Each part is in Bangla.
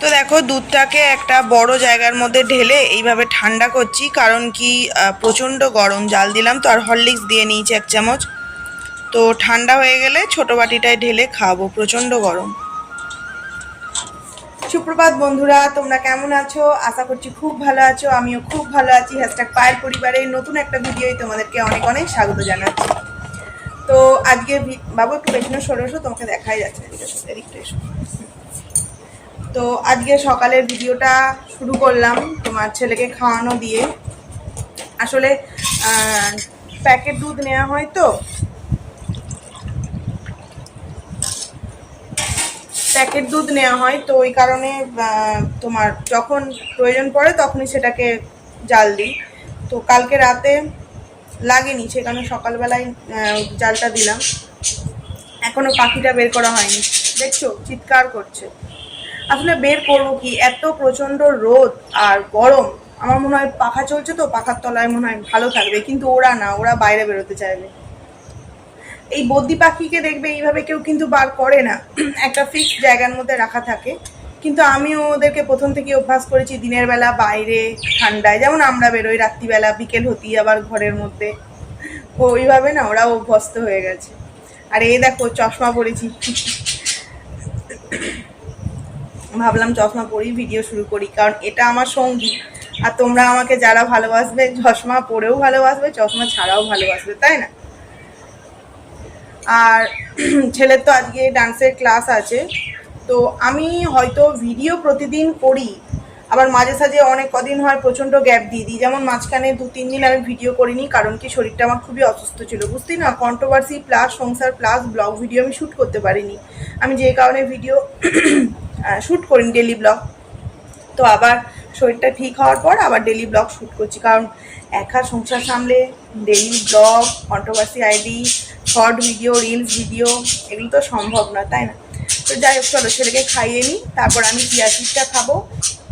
তো দেখো, দুধটাকে একটা বড় জায়গার মধ্যে ঢেলে এইভাবে ঠান্ডা করছি, কারণ কি প্রচণ্ড গরম। জাল দিলাম তো, আর হরলিক্স দিয়ে নিয়েছি এক চামচ। তো ঠান্ডা হয়ে গেলে ছোট বাটিটায় ঢেলে খাব, প্রচণ্ড গরম। সুপ্রভাত বন্ধুরা, তোমরা কেমন আছো? আশা করছি খুব ভালো আছো, আমিও খুব ভালো আছি। হ্যাশট্যাগ পায়ের পরিবারের নতুন একটা ভিডিওই তোমাদেরকে অনেক অনেক স্বাগত জানাচ্ছি। তো আজকে বাবু একটু পেছনে সরে তোমাকে দেখাই যাচ্ছে। এদিকটা এসো। তো আজকে সকালের ভিডিওটা শুরু করলাম তোমার ছেলেকে খাওয়ানো দিয়ে। আসলে প্যাকেট দুধ নেওয়া হয় তো। প্যাকেট দুধ নেওয়া হয় তো ওই কারণে তোমার যখন প্রয়োজন পড়ে তখনই সেটাকে জাল দিই। তো কালকে রাতে লাগেনি, সে কারণে সকালবেলায় জালটা দিলাম। এখনও পাখিটা বের করা হয়নি। দেখছ, চিৎকার করছে। আসলে বের করব কি? এত প্রচণ্ড রোদ আর গরম। আমার মনে হয় পাখা চলছে তো, পাখার তলায় মনে হয় ভালো থাকবে, কিন্তু ওরা না, ওরা বাইরে বেরোতে চাইবে। এই বদ্যি পাখিকে দেখবে এইভাবে কেউ কিন্তু বার করে না। একটা ফিক্সড জায়গার মধ্যে রাখা থাকে। কিন্তু আমিও ওদেরকে প্রথম থেকে অভ্যাস করেছি দিনের বেলা বাইরে, ঠান্ডায়। যেমন আমরা বেরোই রাত্রিবেলা, বিকেল হতেই আবার ঘরের মধ্যে। ওইভাবে না, ওরাও অভ্যস্ত হয়ে গেছে। আর এই দেখো, চশমা পরেছি। ভাবলাম চশমা পরেই ভিডিও শুরু করি, কারণ এটা আমার সঙ্গী। আর তোমরা আমাকে যারা ভালোবাসবে, চশমা পরেও ভালোবাসবে, চশমা ছাড়াও ভালোবাসবে, তাই না? আর ছেলের তো আজকে ডান্সের ক্লাস আছে, তো আমি হয়তো ভিডিও প্রতিদিন করি, আবার মাঝে সাঝে অনেক কদিন হয় প্রচণ্ড গ্যাপ দিয়ে দিই। যেমন মাঝখানে দু, তিন দিন আমি ভিডিও করিনি, কারণ কি শরীরটা আমার খুবই অসুস্থ ছিল, বুঝলি না? কন্ট্রোভার্সি প্লাস সংসার প্লাস ব্লগ ভিডিও আমি শ্যুট করতে পারিনি। আমি যে কারণে ভিডিও শ্যুট করিনি ডেলি ব্লগ তো আবার শরীরটা ঠিক হওয়ার পর আবার ডেলি ব্লগ শ্যুট করছি। কারণ একা সংসার সামলে daily blog controversy ID short video reels video এগুলো তো সম্ভব না, তাই না? তো যাই হোক, চলো ছেলেকে খাইয়ে নিই, তারপর আমি পিয়াজিটা খাব,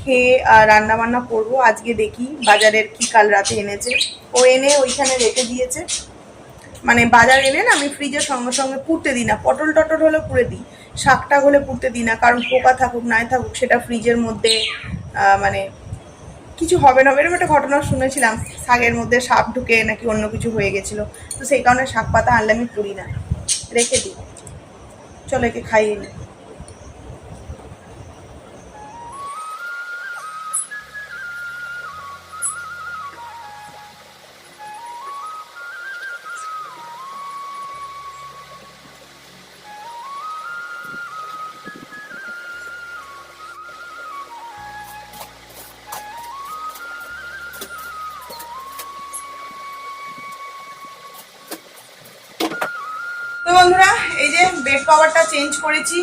খেয়ে রান্না বান্না করব। আজকে দেখি বাজারের কি কাল রাতে এনেছে। ও এনে ওইখানে রেখে দিয়েছে। মানে বাজার এলে না আমি ফ্রিজে সঙ্গে সঙ্গে পুড়তে দিই না। পটল টটল হলে পুড়ে দিই। শাকটা হলে পুড়তে দিই না, কারণ পোকা থাকুক, নাই থাকুক, সেটা ফ্রিজের মধ্যে মানে কিছু হবে না। এরকম একটা ঘটনা শুনেছিলাম, শাকের মধ্যে সাপ ঢুকে নাকি অন্য কিছু হয়ে গেছিল। তো সেই কারণে শাক পাতা আনলে আমি পুড়ি না। রেখে দিই। চলো একে খাইয়ে নিই বন্ধুরা, এই যে বেড কভারটা চেঞ্জ করেছি,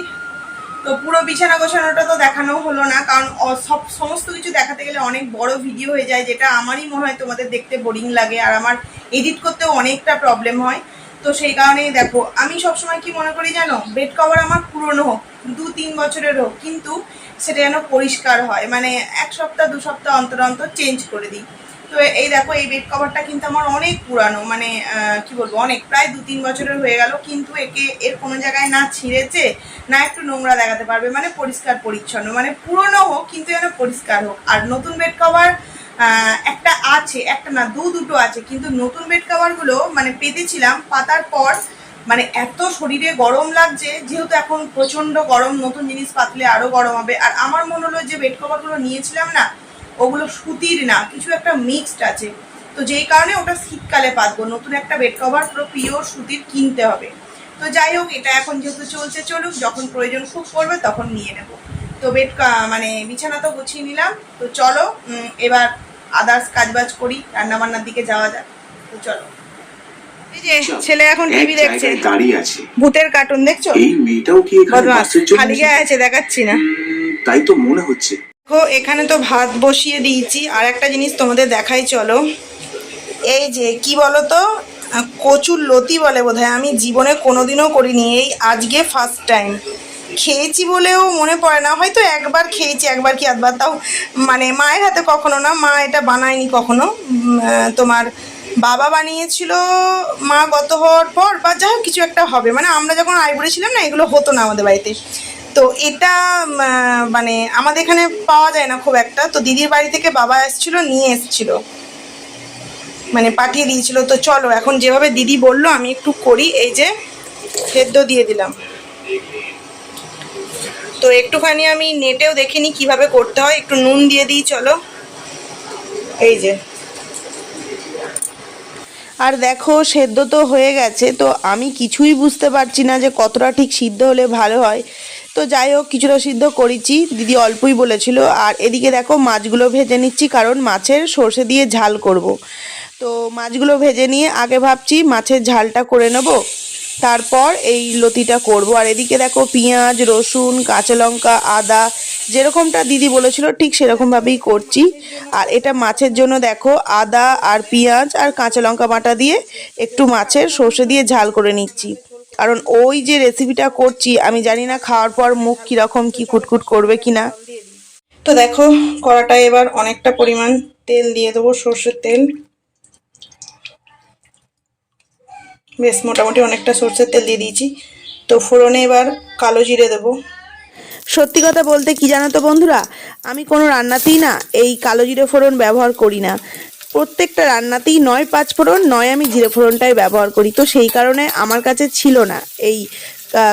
তো পুরো বিছানা গোছানোটা তো দেখানো হলো না, কারণ সব সমস্ত কিছু দেখাতে গেলে অনেক বড় ভিডিও হয়ে যায়, যেটা আমারই মনে হয় তোমাদের দেখতে বোরিং লাগে, আর আমার এডিট করতেও অনেকটা প্রবলেম হয়। তো সেই কারণেই দেখো, আমি সবসময় কি মনে করি জানো বেড কভার আমার পুরনো হোক, দু তিন বছরের হোক, কিন্তু সেটা যেন পরিষ্কার হয় মানে এক সপ্তাহ, দু সপ্তাহ অন্তর অন্তর চেঞ্জ করে দিই। তো এই দেখো, এই বেড কভারটা কিন্তু আমার অনেক পুরানো মানে কি বলব, অনেক, প্রায় দু তিন বছরের হয়ে গেল, কিন্তু একে, এর কোনো জায়গায় না ছিঁড়েছে, না একটু নোংরা দেখাতে পারবে মানে পরিষ্কার, পরিচ্ছন্ন মানে পুরনো হোক, কিন্তু যেন পরিষ্কার হোক। আর নতুন বেড কভার একটা আছে, একটা না, দু দুটো আছে, কিন্তু নতুন বেড কভারগুলো মানে পেতেছিলাম পাতার পর মানে এত শরীরে গরম লাগছে, যেহেতু এখন প্রচণ্ড গরম, নতুন জিনিস পাতলে আরও গরম হবে। আর আমার মনে হলো যে বেড কভারগুলো নিয়েছিলাম না ওগুলো সুতির না কিছু একটা মিক্সড আছে। তো যেই কারণে ওটা শীতকালে পাতবো নতুন একটা বেড কভার পুরো পিওর সুতির কিনতে হবে। তো যাই হোক এটা এখন যেহেতু চলছে চলুক যখন প্রয়োজন খুব পড়বে তখন নিয়ে নেব। তো বেড মানে বিছানা তো গুছিয়ে নিলাম তো চলো এবার আদার্স কাজবাজ করি রান্নাবান্নার দিকে যাওয়া যাক। তো চলো। যে ছেলে এখন টিভি দেখছে। দাঁড়িয়ে আছে। ভূতের কার্টুন দেখছ? এই মেয়েটাও কি এখানে খালি গায়ে আছে দেখাচ্ছি না। তাই তো মনে হচ্ছে। দেখো, এখানে তো ভাত বসিয়ে দিয়েছি। আর একটা জিনিস তোমাদের দেখাই, চলো। এই যে, কি বলো তো কচুর লতি বলে বোধহয়। আমি জীবনে কোনোদিনও করিনি। এই আজকে ফার্স্ট টাইম খেয়েছি বলেও মনে পড়ে না। হয়তো একবার খেয়েছি, একবার কি আধবার। তাও মানে মায়ের হাতে কখনো না। মা এটা বানায়নি কখনো। তোমার বাবা বানিয়েছিল মা গত হওয়ার পর, বা যাই কিছু একটা হবে। মানে আমরা যখন আইবুড়ে ছিলাম না, এগুলো হতো না আমাদের বাড়িতে। তো এটা মানে আমাদের এখানে পাওয়া যায় না খুব একটা। তো দিদির বাড়ি থেকে বাবা এসেছিল, নিয়ে এসেছিল। মানে পাঠিয়ে দিয়েছিল, তো চলো, এখন যেভাবে দিদি বলল, আমি একটু করি। এই যে, সেদ্ধ দিয়ে দিলাম। তো একটুখানি আমি নেটেও দেখিনি কীভাবে করতে হয়। একটু নুন দিয়ে দিই, চলো। এই যে। আর দেখো, সেদ্ধ তো হয়ে গেছে, তো আমি কিছুই বুঝতে পারছি না যে কতটা ঠিক সিদ্ধ হলে ভালো হয়। তো যাই হোক, কিছুটা সিদ্ধ করেছি। দিদি অল্পই বলেছিল, আর এদিকে দেখো, মাছগুলো ভেজে নিচ্ছি, কারণ মাছের সর্ষে দিয়ে ঝাল করব। তো মাছগুলো ভেজে নিয়ে আগে ভাবছি মাছের ঝালটা করে নেব, তারপর এই লতিটা করব। আর এদিকে দেখো, পেঁয়াজ, রসুন, কাঁচা লঙ্কা, আদা, যেরকমটা দিদি বলেছিল, ঠিক সেরকমভাবেই করছি। আর এটা মাছের জন্য দেখো, আদা আর পেঁয়াজ আর কাঁচা লঙ্কা বাটা দিয়ে একটু মাছের সর্ষে দিয়ে ঝাল করে নিচ্ছি। কারণ ওই যে রেসিপিটা করছি, আমি জানি না খাওয়ার পর মুখ কীরকম কি কুটকুট করবে কি না তো দেখো, কড়াটায় এবার অনেকটা পরিমাণ তেল দিয়ে দেবো, সর্ষের তেল। বেশ, মোটামুটি অনেকটা সর্ষের তেল দিয়ে দিয়েছি। তো ফোড়নে এবার কালো জিরে দেবো। সত্যি কথা বলতে কি জানো তো বন্ধুরা, আমি কোনো রান্নাতেই না এই কালো জিরে ফোড়ন ব্যবহার করি না। প্রত্যেকটা রান্নাতেই নয় পাঁচ ফোড়ন, নয় আমি জিরে ফোড়নটাই ব্যবহার করি। তো সেই কারণে আমার কাছে ছিল না এই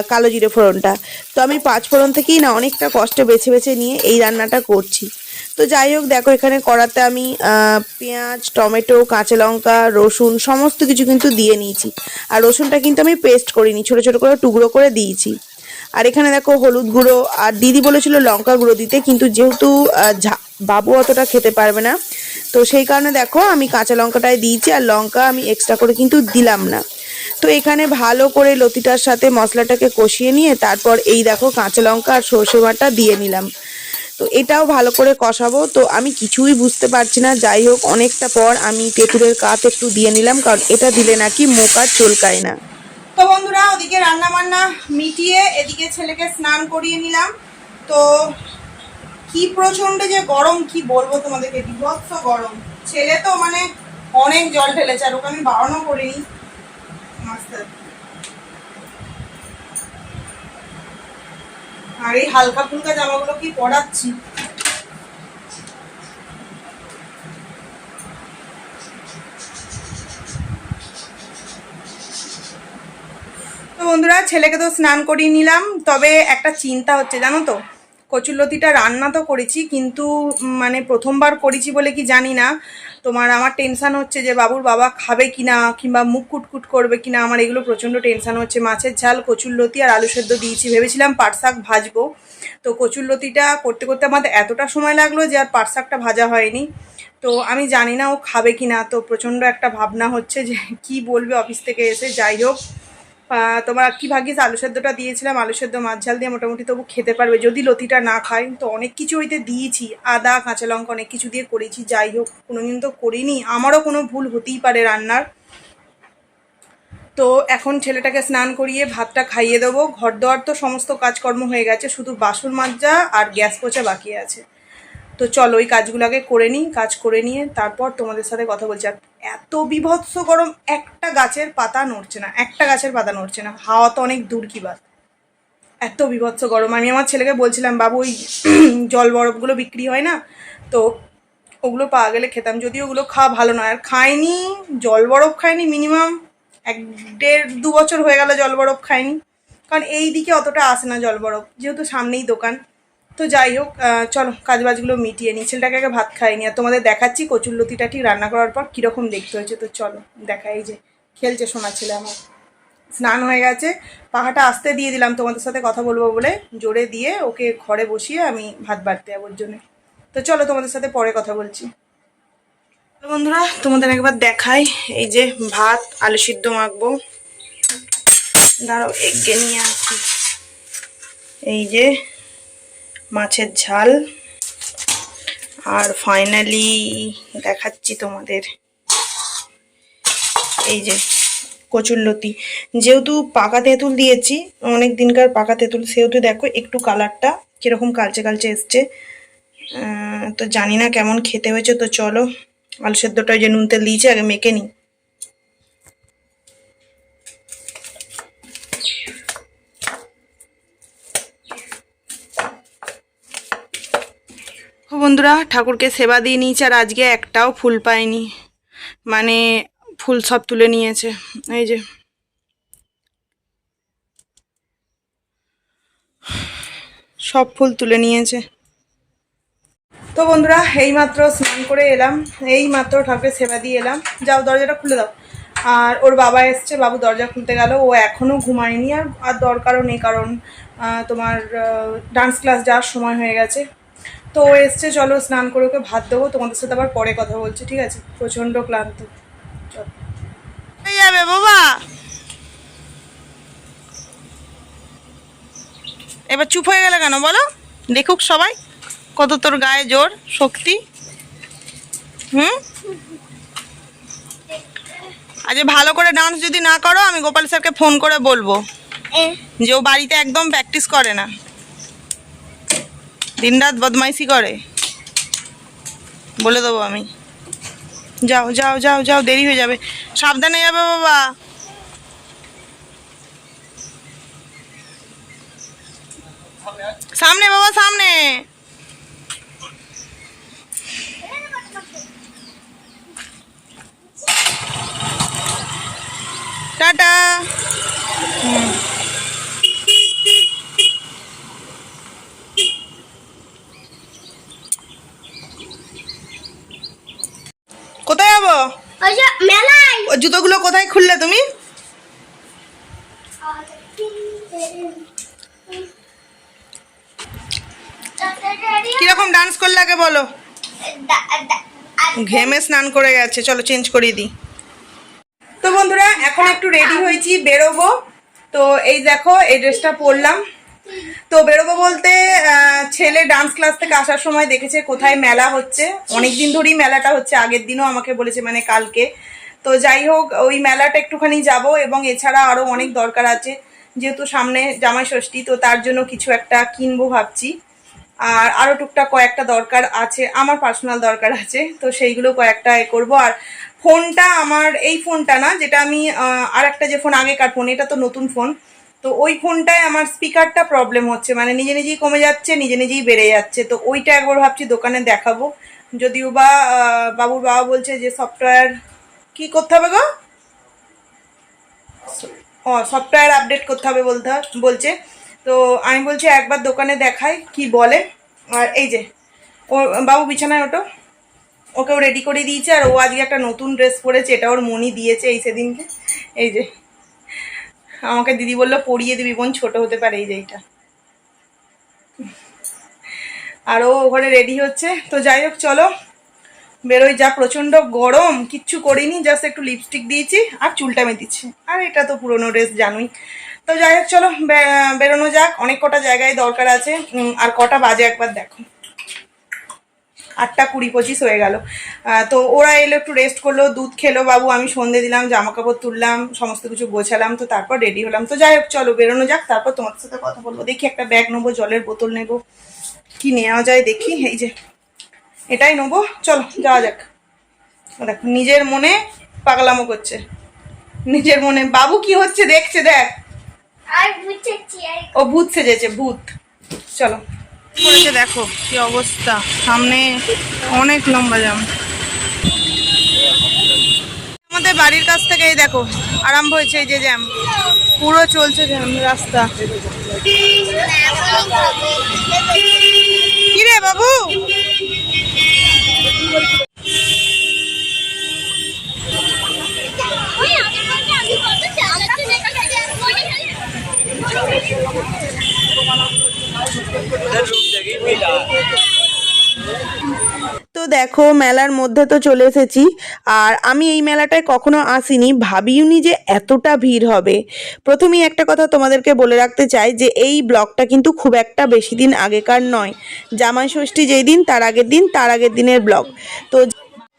কালো জিরে ফোড়নটা। তো আমি পাঁচ ফোড়ন থেকেই না অনেকটা কষ্টে বেছে বেছে নিয়ে এই রান্নাটা করছি। তো যাই হোক, দেখো এখানে কড়াতে আমি পেঁয়াজ, টমেটো, কাঁচা লঙ্কা, রসুন সমস্ত কিছু কিন্তু দিয়ে নিয়েছি। আর রসুনটা কিন্তু আমি পেস্ট করিনি, ছোট ছোট করে টুকরো করে দিয়েছি। আর এখানে দেখো হলুদ গুঁড়ো, আর দিদি বলেছিল লঙ্কা গুঁড়ো দিতে, কিন্তু যেহেতু ঝা- বাবু অতটা খেতে পারবে না। তো সেই কারণে দেখো আমি কাঁচা লঙ্কাটাই দিয়েছি আর লঙ্কা আমি এক্সট্রা করে কিন্তু দিলাম না। তো এখানে ভালো করে লতিটার সাথে মশলাটাকে কষিয়ে নিয়ে তারপর এই দেখো কাঁচা লঙ্কা আর সর্ষে বাটা দিয়ে নিলাম। তো এটাও ভালো করে কষাবো। তো আমি কিছুই বুঝতে পারছি না। যাই হোক, অনেকটা পর আমি তেঁতুলের কাত একটু দিয়ে নিলাম, কারণ এটা দিলে নাকি মুখ চলকায় না। তো বন্ধুরা, ওদিকে রান্না বান্না মিটিয়ে এদিকে ছেলেকে স্নান করিয়ে নিলাম। তো কি প্রচণ্ড যে গরম, কি বলব তোমাদেরকে, বিভৎস গরম। ছেলে তো মানে অনেক জল ঢেলেছে, আর ওকে আমি বারণও করিনি। আর এই হালকা ফুলকা জামাগুলো কি পরাচ্ছি? তো বন্ধুরা, ছেলেকে তো স্নান করিয়ে নিলাম, তবে একটা চিন্তা হচ্ছে, জানো তো? কচুরলতিটা রান্না তো করেছি, কিন্তু মানে প্রথমবার করেছি বলে কি জানি না। তোমার আমার টেনশান হচ্ছে যে বাবুর বাবা খাবে কিনা, কিংবা মুখ কুটকুট করবে কিনা, আমার এগুলো প্রচণ্ড টেনশান হচ্ছে। মাছের ঝাল কচুরলতি আর আলু সেদ্ধ দিয়েছি। ভেবেছিলাম পাট শাক ভাজবো। তো কচুরলতিটা করতে করতে আমাদের এতটা সময় লাগল যে আর পাট শাকটা ভাজা হয়নি। তো আমি জানি না ও খাবে কিনা, তো প্রচণ্ড একটা ভাবনা হচ্ছে যে কি বলবে অফিস থেকে এসে। যাই হোক তোমার কি ভাগ্যিস আলু সেদ্ধটা দিয়েছিলাম, আলু সেদ্ধ মাছ ঝাল দিয়ে মোটামুটি তবু খেতে পারবে। যদি লতিটা না খায় তো অনেক কিছু হইতে দিয়েছি, আদা, কাঁচা লঙ্কা অনেক কিছু দিয়ে করেছি, যাই হোক, কোনোদিন তো করিনি। আমারও কোনো ভুল হতেই পারে রান্নার। তো এখন ছেলেটাকে স্নান করিয়ে ভাতটা খাইয়ে দেবো। ঘর দেওয়ার তো সমস্ত কাজকর্ম হয়ে গেছে, শুধু বাসন মাজা আর গ্যাস পোছা বাকি আছে। তো চলো ওই কাজগুলো আগে করে নিই, কাজ করে নিয়ে তারপর তোমাদের সাথে কথা বলছি। আর এত বিভৎস গরম, একটা গাছের পাতা নড়ছে না, একটা গাছের পাতা নড়ছে না। হাওয়া তো অনেক দূর কি বাত। এত বিভৎস গরম। আমি আমার ছেলেকে বলছিলাম, বাবু, ওই জল বরফগুলো বিক্রি হয় না? তো ওগুলো পাওয়া গেলে খেতাম। যদিও ওগুলো খাওয়া ভালো নয়। আর খাইনি, জল বরফ খাইনি মিনিমাম এক দেড় দু বছর হয়ে গেল জল বরফ খাইনি। কারণ এই দিকে অতটা আসে না জল বরফ। যেহেতু সামনেই দোকান। তো যাই হোক চলো কাজবাজগুলো মিটিয়ে নিই। ছেলেটাকে আগে ভাত খাইনি, আর তোমাদের দেখাচ্ছি কচুরলতিটা ঠিক রান্না করার পর কীরকম দেখতে হয়েছে। তো চলো দেখা এই যে, খেলছে সোনা ছেলে আমার। স্নান হয়ে গেছে, পাখাটা আসতে দিয়ে দিলাম তোমাদের সাথে কথা বলব বলে, জোরে দিয়ে ওকে ঘরে বসিয়ে আমি ভাত বাড়তে যাব জন্যে। তো চলো তোমাদের সাথে পরে কথা বলছি। বন্ধুরা, তোমাদের একবার দেখাই, এই যে ভাত, আলু সিদ্ধ মাখবো। দাঁড়াও এগিয়ে নিয়ে আসি। এই যে মাছের ঝাল। আর ফাইনালি দেখাচ্ছি তোমাদের এই যে কচুরলতি যেহেতু পাকা তেঁতুল দিয়েছি, অনেক দিনকার পাকা তেঁতুল, সেহেতু দেখো একটু কালারটা কীরকম কালচে কালচে এসছে। তো জানি না কেমন খেতে হয়েছে, তো চলো আলু সেদ্ধটা যে নুন তেল দিয়েছি, আগে মেখে নিই। বন্ধুরা, ঠাকুরকে সেবা দিয়ে নিয়েছে আর আজকে একটাও ফুল পায়নি। মানে ফুল সব তুলে নিয়েছে। এই যে। সব ফুল তুলে নিয়েছে। তো বন্ধুরা, এইমাত্র স্নান করে এলাম। এই মাত্র ঠাকুরের সেবা দিয়ে এলাম। যাও, দরজাটা খুলে দাও। আর ওর বাবা এসছে, বাবু দরজা খুলতে গেল। ও এখনও ঘুমায়নি আর আর দরকারও নেই কারণ তোমার ডান্স ক্লাস যাওয়ার সময় হয়ে গেছে। তো এসছে চলো স্নান করে ওকে ভাত দেবো তোমাদের সাথে আবার পরে কথা বলছি ঠিক আছে? প্রচণ্ড ক্লান্ত। চলো। এই যাবে বাবা। এবার চুপ হয়ে গেলে কেন বলো? দেখুক সবাই কত তোর গায়ে জোর শক্তি। হুম? আজ ভালো করে ডান্স যদি না করো আমি গোপাল স্যারকে ফোন করে বলব। যে ও বাড়িতে একদম প্র্যাকটিস করে না। দিনরাত বদমাইশি করে। বলে দেবো আমি। যাও যাও যাও যাও, দেরি হয়ে যাবে। সাবধানে যাবে বাবা। সামনে বাবা, সামনে। টাটা। হুম। কোথায় যাব ওই যে মেলায় ও জুতোগুলো কোথায় খুললে তুমি কীরকম ডান্স করলে আগে বলো ঘেমে স্নান করে গেছে। চলো চেঞ্জ করিয়ে দিই। তো বন্ধুরা, এখন একটু রেডি হয়েছি, বেরোবো। তো এই দেখো, এই ড্রেসটা পরলাম। তো বেরোবো বলতে ছেলে ডান্স ক্লাস থেকে আসার সময় দেখেছে কোথায় মেলা হচ্ছে। অনেক দিন ধরেই মেলাটা হচ্ছে, আগের দিনও আমাকে বলেছে মানে কালকে। তো যাই হোক, ওই মেলাটা একটুখানি যাব এবং এছাড়া আরও অনেক দরকার আছে। যেহেতু সামনে জামাই ষষ্ঠী, তো তার জন্য কিছু একটা কিনবো ভাবছি। আর আরও টুকটাক কয়েকটা দরকার আছে, আমার পার্সোনাল দরকার আছে, তো সেইগুলো কয়েকটা এ করব। আর ফোনটা আমার, এই ফোনটা না, যেটা আমি আর একটা যে ফোন আগেকার ফোন, এটা তো নতুন ফোন, তো ওই ফোনটায় আমার স্পিকারটা প্রবলেম হচ্ছে মানে নিজে নিজেই কমে যাচ্ছে, নিজে নিজেই বেড়ে যাচ্ছে, তো ওইটা একবার ভাবছি দোকানে দেখাবো। যদিও বা বাবুর বাবা বলছে যে সফটওয়্যার কি করতে হবে গো? ও সফটওয়্যার আপডেট করতে হবে বলতে, বলছে। তো আমি বলছি একবার দোকানে দেখাই কি বলে। আর এই যে, ও, বাবু বিছানায় ওটো ওকেও রেডি করে দিয়েছে, আর ও আজকে একটা নতুন ড্রেস পরেছে, এটা ওর মনি দিয়েছে এই সেদিনকে। এই যে, আমাকে দিদি বলল পরিয়ে দিবি বোন, ছোট হতে পারে এই যে এইটা আর ও ওখানে রেডি হচ্ছে, তো যাই হোক, চলো। বেরোই যা, প্রচণ্ড গরম, কিচ্ছু করিনি জাস্ট একটু লিপস্টিক দিয়েছি, আর চুলটা মেতেছি। আর এটা তো পুরোনো ড্রেস জানোই। তো যাই হোক, চলো বেরোনো যাক। অনেক কটা জায়গায় দরকার আছে। আর কটা বাজে একবার দেখো। আটটা কুড়ি পঁচিশ হয়ে গেল। তো ওরা এলো একটু রেস্ট করল, দুধ খেলো, বাবু আমি সন্ধে দিলাম জামা কাপড় তুললাম, সমস্ত কিছু গোছালাম, তো তারপর রেডি হলাম। তো যাই হোক, চলো, বেরোনো যাক। তারপর তোমার সাথে কথা বলব। দেখি একটা ব্যাগ নেব, জলের বোতল নেব। কি নেওয়া যায় দেখি। এই যে, এটাই নেব। চলো, যাওয়া যাক। দেখো, নিজের মনে পাগলামো করছে। নিজের মনে, বাবু কি হচ্ছে দেখছে, দেখ। ও ভূত সেজেছে, ভূত। চলো। করেছে দেখো কি অবস্থা। সামনে অনেক লম্বা জাম। আমাদের বাড়ির কাছ থেকে এই দেখো, আরম্ভ হয়েছে এই যে জ্যাম। পুরো চলছে জ্যাম, রাস্তা। কি রে বাবু ওই আগের বারে আমি কত চালাচ্ছি দেখা গেছে আর মনে তো দেখো, মেলার মধ্যে তো চলে এসেছি। আর আমি এই মেলাটায় কখনো আসিনি। ভাবিওনি যে এতটা ভিড় হবে। প্রথমেই একটা কথা তোমাদেরকে বলে রাখতে চাই যে, এই ব্লগটা কিন্তু খুব একটা বেশি দিন আগেকার নয়। জামাই ষষ্ঠী যেই দিন, তার আগের দিন, তার আগের দিনের ব্লগ। তো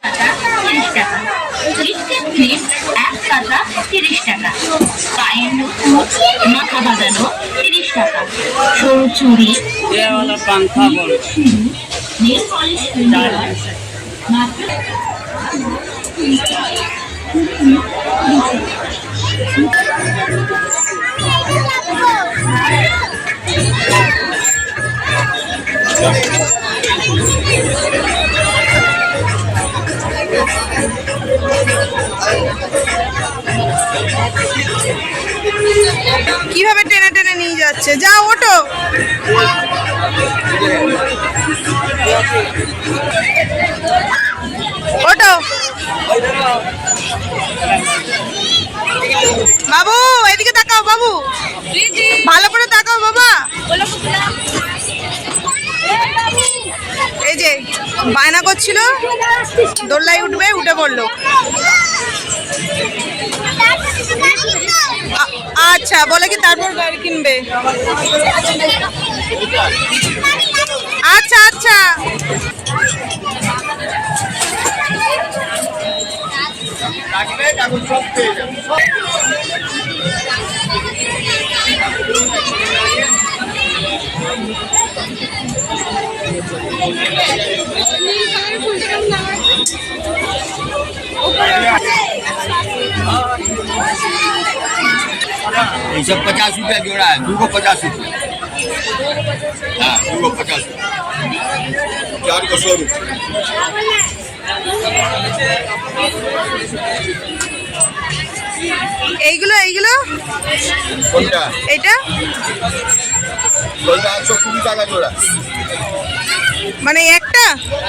তিরিশ টাকা এক পাতা তিরিশ টাকা পায়ের নতুন মাথা তিরিশ টাকা সরু চুড়ি নেল পলিশ মাত্র টেনে নিয়ে যাচ্ছে। যা ওটো ওটো বাবু, এদিকে তাকাও, বাবু। ভালো করে তাকাও, বাবা। এই যে, বায়না করছিল দোল্লাই উঠবে, উঠে পড়ল। আচ্ছা বলে কি তারপর গাড়ি কিনবে? আচ্ছা আচ্ছা। ये सब पचास रुपया जोड़ा है दू को पचास रुपया हाँ दू को पचास रुपया चार को सौ रुपया এইগুলো এইগুলো কোনটা এইটা কোনটা একশো কুড়ি টাকা জোড়া মানে একটা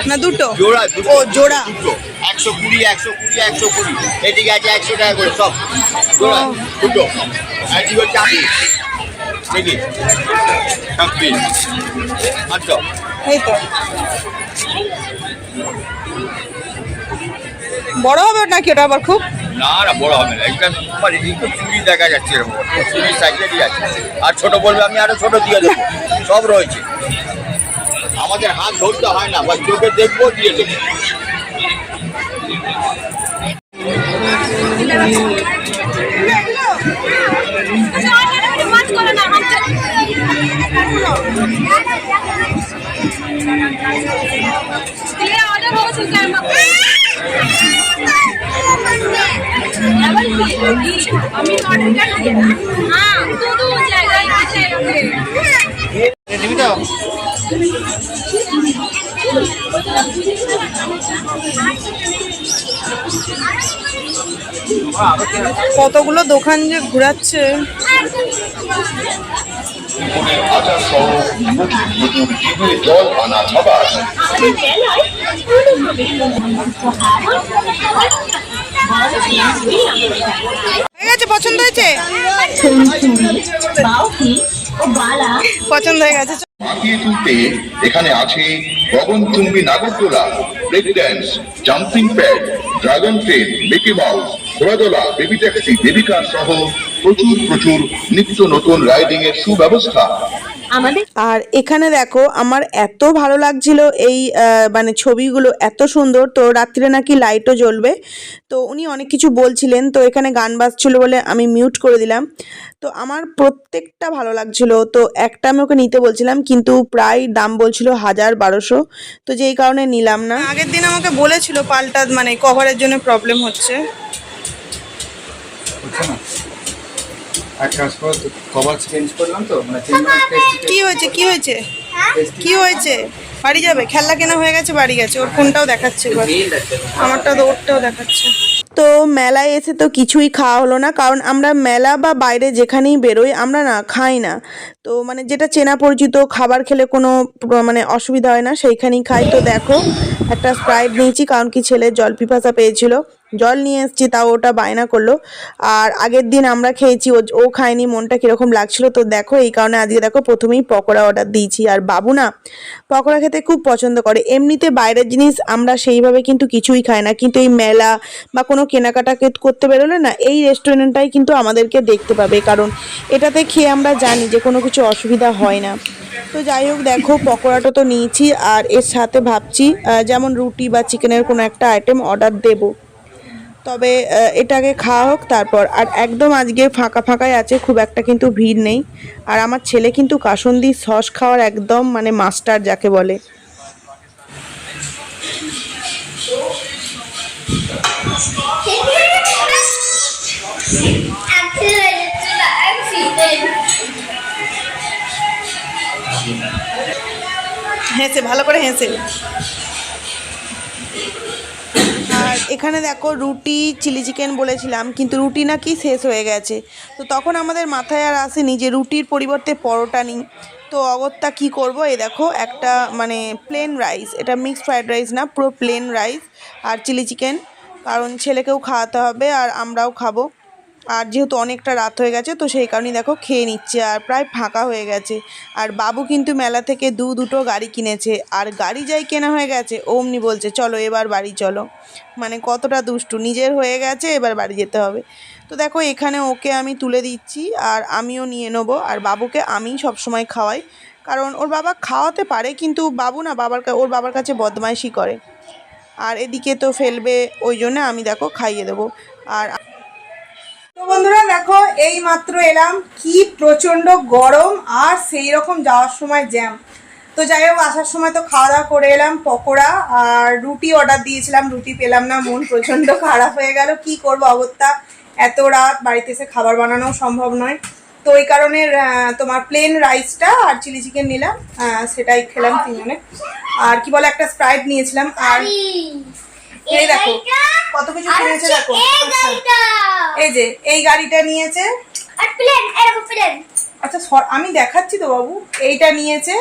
না দুটো জোড়া দুটো ও জোড়া দুটো একশো কুড়ি একশো কুড়ি একশো কুড়ি এদিকে আছে একশো টাকা করে সব জোড়া ও। দুটো এদিকে হচ্ছে আশি দেখি। ছাব্বিশ আচ্ছা এই তো। বড় হবে নাকি? ওটা আবার খুব? না না বড় হবে না। একদম মানে একটু চুড়ি দেখা যাচ্ছে এরকম। চুড়ির সাইজেরই আছে। আর ছোট বলবে আমি আরও ছোট দিয়ে দেবো। সব রয়েছে। আমাদের হাত ধরতে হয় না বা চোখে দেখব দিয়ে দেবো। কতগুলো দোকান যে ঘোরাচ্ছে? আচার সহ নতুন টেবিলে জল আনা খাবার পছন্দ হয়েছে? পছন্দ হয়ে গেছে। মাতিয়ে তুলতে এখানে আছে গগনচুম্বী নাগরদোলা break dance jumping pad dragon train Mickey Mouse ঘোড়াদোলা baby taxi baby car সহ প্রচুর প্রচুর নিত্য নতুন রাইডিং এর সুব্যবস্থা। আমাদের আর এখানে দেখো আমার এত ভালো লাগছিল এই মানে ছবিগুলো এত সুন্দর। তো রাত্রে নাকি লাইটও জ্বলবে। তো উনি অনেক কিছু বলছিলেন তো এখানে গান বাজছিল বলে আমি মিউট করে দিলাম। তো আমার প্রত্যেকটা ভালো লাগছিল। তো একটা আমি ওকে নিতে বলছিলাম কিন্তু প্রায় দাম বলছিল হাজার বারোশো। তো যেই কারণে নিলাম না। আগের দিন আমাকে বলেছিল পাল্টা মানে কভারের জন্য প্রবলেম হচ্ছে। হচ্ছে না? এক কাজ করো তো কভার চেঞ্জ করলাম তো মানে মানে কি হয়েছে কি হয়েছে? কি হয়েছে? বাড়ি যাবে? খেলনা কেনা হয়ে গেছে বাড়ি গেছে। ওর ফোনটাও দেখাচ্ছে এবার। আমারটা তো ওরটাও দেখাচ্ছে। তো মেলায় এসে তো কিছুই খাওয়া হলো না কারণ আমরা মেলা বা বাইরে যেখানেই বেরোই আমরা না খাই না। তো মানে যেটা চেনা পরিচিত খাবার খেলে কোনো মানে অসুবিধা হয় না সেইখানেই খাই। তো দেখো একটা স্প্রাইট নিয়েছি কারণ কি ছেলে জল পিপাসা পেয়েছিল। জল নিয়ে এসেছি, তাও ওটা বায়না করল। আর আগের দিন আমরা খেয়েছি, ও খায়নি, মনটা কীরকম লাগছিল তো দেখো, এই কারণে আজকে দেখো প্রথমেই পকোড়া অর্ডার দিয়েছি। আর বাবু না পকোড়া খেতে খুব পছন্দ করে। এমনিতে বাইরের জিনিস আমরা সেইভাবে কিন্তু কিছুই খাই না। কিন্তু এই মেলা বা কোনো কেনাকাটা করতে বেরোলে না, এই রেস্টুরেন্টটাই কিন্তু আমাদেরকে দেখতে পাবে। কারণ এটাতে খেয়ে আমরা জানি যে কোনো কিছু অসুবিধা হয় না। তো যাই হোক, দেখো পকোড়াটা তো নিয়েছি, আর এর সাথে ভাবছি যেমন রুটি বা চিকেনের কোনো একটা আইটেম অর্ডার দেবো। তবে এটাকে খাওয়া হোক, তারপর। আর একদম আজকে ফাঁকা ফাঁকাই আছে, খুব একটা কিন্তু ভিড় নেই। আর আমার ছেলে কিন্তু কাসন্দি সস খাওয়ার একদম মানে মাস্টার যাকে বলে। হেসে, ভালো করে হেসে। এখানে দেখো রুটি, চিলি চিকেন বলেছিলাম, কিন্তু রুটি নাকি শেষ হয়ে গেছে। তো তখন আমাদের মাথায় আর আসেনি যে রুটির পরিবর্তে পরোটা নিই। তো অগত্যা কি করব? এই দেখো, একটা মানে প্লেন রাইস এটা মিক্সড ফ্রাইড রাইস না, পুরো প্লেন রাইস আর চিলি চিকেন। কারণ ছেলেকেও খাওয়াতে হবে আর আমরাও খাব। আর যেহেতু অনেকটা রাত হয়ে গেছে, তো সেই কারণেই দেখো খেয়ে নিচ্ছে আর প্রায় ফাঁকা হয়ে গেছে। আর বাবু কিন্তু মেলা থেকে দু দুটো গাড়ি কিনেছে আর গাড়ি যাই কেনা হয়ে গেছে, অমনি বলছে, চলো এবার বাড়ি চলো। মানে কতটা দুষ্টু, নিজের হয়ে গেছে, এবার বাড়ি যেতে হবে। তো দেখো এখানে ওকে আমি তুলে দিচ্ছি আর আমিও নিয়ে নেব আর বাবুকে আমিই সবসময় খাওয়াই। কারণ ওর বাবা খাওয়াতে পারে, কিন্তু বাবু না, বাবার ওর বাবার কাছে বদমাইশি করে। আর এদিকে তো ফেলবে, ওই জন্য আমি দেখো খাইয়ে দেবো। আর বন্ধুরা, দেখো এই মাত্র এলাম। কি প্রচণ্ড গরম আর সেই রকম যাওয়ার সময় জ্যাম তো যাই হোক, আসার সময় তো খাওয়া দাওয়া করে এলাম, পকোড়া আর রুটি অর্ডার দিয়েছিলাম, রুটি পেলাম না, মন প্রচণ্ড খারাপ হয়ে গেল। কি করব, অবস্থা? এত রাত বাড়িতে এসে খাবার বানানো সম্ভব নয়। তো ওই কারণে তোমার প্লেন রাইসটা আর চিলি চিকেন নিলাম। সেটাই খেলাম তিনজনে। আর কি বলে, একটা স্প্রাইট নিয়েছিলাম। আর এই দেখো কত কিছু কিনেছে দেখো। আচ্ছা। এই যে এই গাড়িটা নিয়েছে। আচ্ছা আমি দেখাচ্ছি তো বাবু। এইটা নিয়েছে।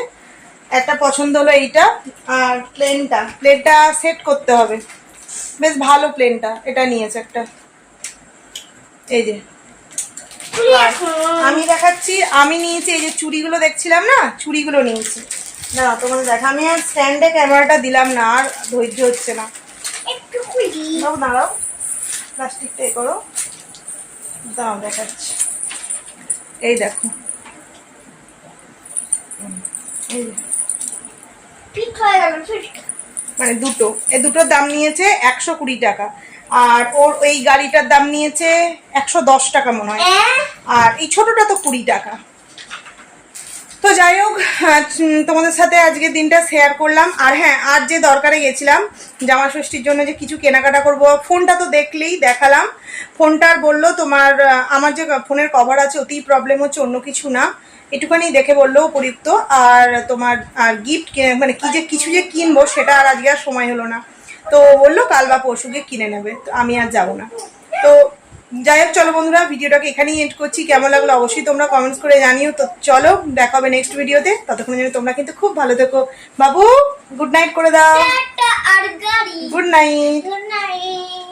একটা পছন্দ হলো এইটা আর প্লেনটা। প্লেনটা সেট করতে হবে। বেশ ভালো প্লেনটা। এটা নিয়েছে একটা। এই যে। আমি দেখাচ্ছি আমি নিয়েছি এই যে চুড়িগুলো দেখছিলাম না? চুড়িগুলো নিয়েছি। না তোমাদের দেখা আমি আর স্ট্যান্ডে ক্যামেরাটা দিলাম না আর ধৈর্য হচ্ছে না। দাও দাঁড়াও। প্লাস্টিকটা এ করো। দাও দেখাচ্ছি। এই দেখো। এই মানে দুটো। এই দুটোর দাম নিয়েছে একশো কুড়ি টাকা। আর ওর এই গাড়িটার দাম নিয়েছে একশো দশ টাকা মনে হয়। আর এই ছোটটা তো কুড়ি টাকা। তো যাই হোক তোমাদের সাথে আজকে দিনটা শেয়ার করলাম। আর হ্যাঁ আর যে দরকারে গেছিলাম, জামা ষষ্ঠীর জন্য যে কিছু কেনাকাটা করব, ফোনটা তো দেখলেই দেখালাম। ফোনটার বলল তোমার আমার যে ফোনের কভার আছে অতি প্রবলেম হচ্ছে, অন্য কিছু না। একটুখানি দেখে বলল উপযুক্ত আর তোমার, আর গিফট মানে কি যে, কিছু যে কিনবো, সেটা আর আজকে আর সময় হলো না। তো বলল কাল বা পরশু গিয়ে কিনে নেবে। তো আমি আর যাব না। তো যাই হোক চলো বন্ধুরা ভিডিওটাকে এখানেই এন্ড করছি। কেমন লাগল অবশ্যই তোমরা কমেন্টস করে জানিও। তো চলো দেখা হবে নেক্সট ভিডিওতে ততক্ষণ জন্য তোমরা কিন্তু খুব ভালো থেকো। বাবু গুড নাইট করে দাও। Good night good night